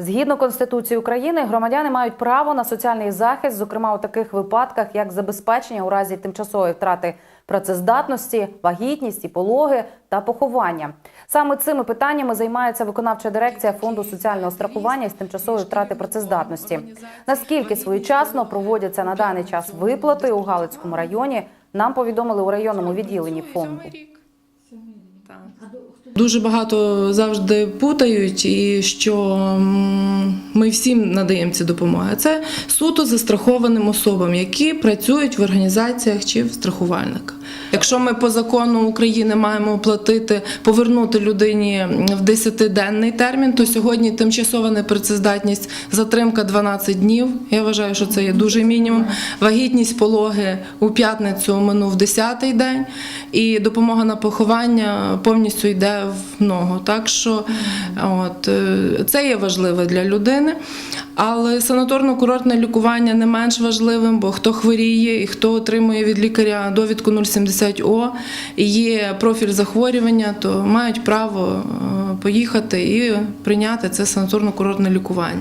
Згідно Конституції України, громадяни мають право на соціальний захист, зокрема у таких випадках, як забезпечення у разі тимчасової втрати працездатності, вагітність і пологи та поховання. Саме цими питаннями займається виконавча дирекція фонду соціального страхування з тимчасової втрати працездатності. Наскільки своєчасно проводяться на даний час виплати у Галицькому районі, нам повідомили у районному відділенні фонду. Дуже багато завжди путають, і що всім надаємо ці допомоги. Це суто застрахованим особам, які працюють в організаціях чи в страхувальниках. Якщо ми по закону України маємо оплатити, повернути людині в 10-денний термін, то сьогодні тимчасова непрацездатність, затримка 12 днів. Я вважаю, що це є дуже мінімум. Вагітність пологи у п'ятницю минув 10-й день, і допомога на поховання повністю йде в ногу. Так що от, е, це є важливе для людини. Але санаторно-курортне лікування не менш важливим, бо хто хворіє і хто отримує від лікаря довідку 070О, і є профіль захворювання, то мають право е, поїхати і прийняти це санаторно-курортне лікування.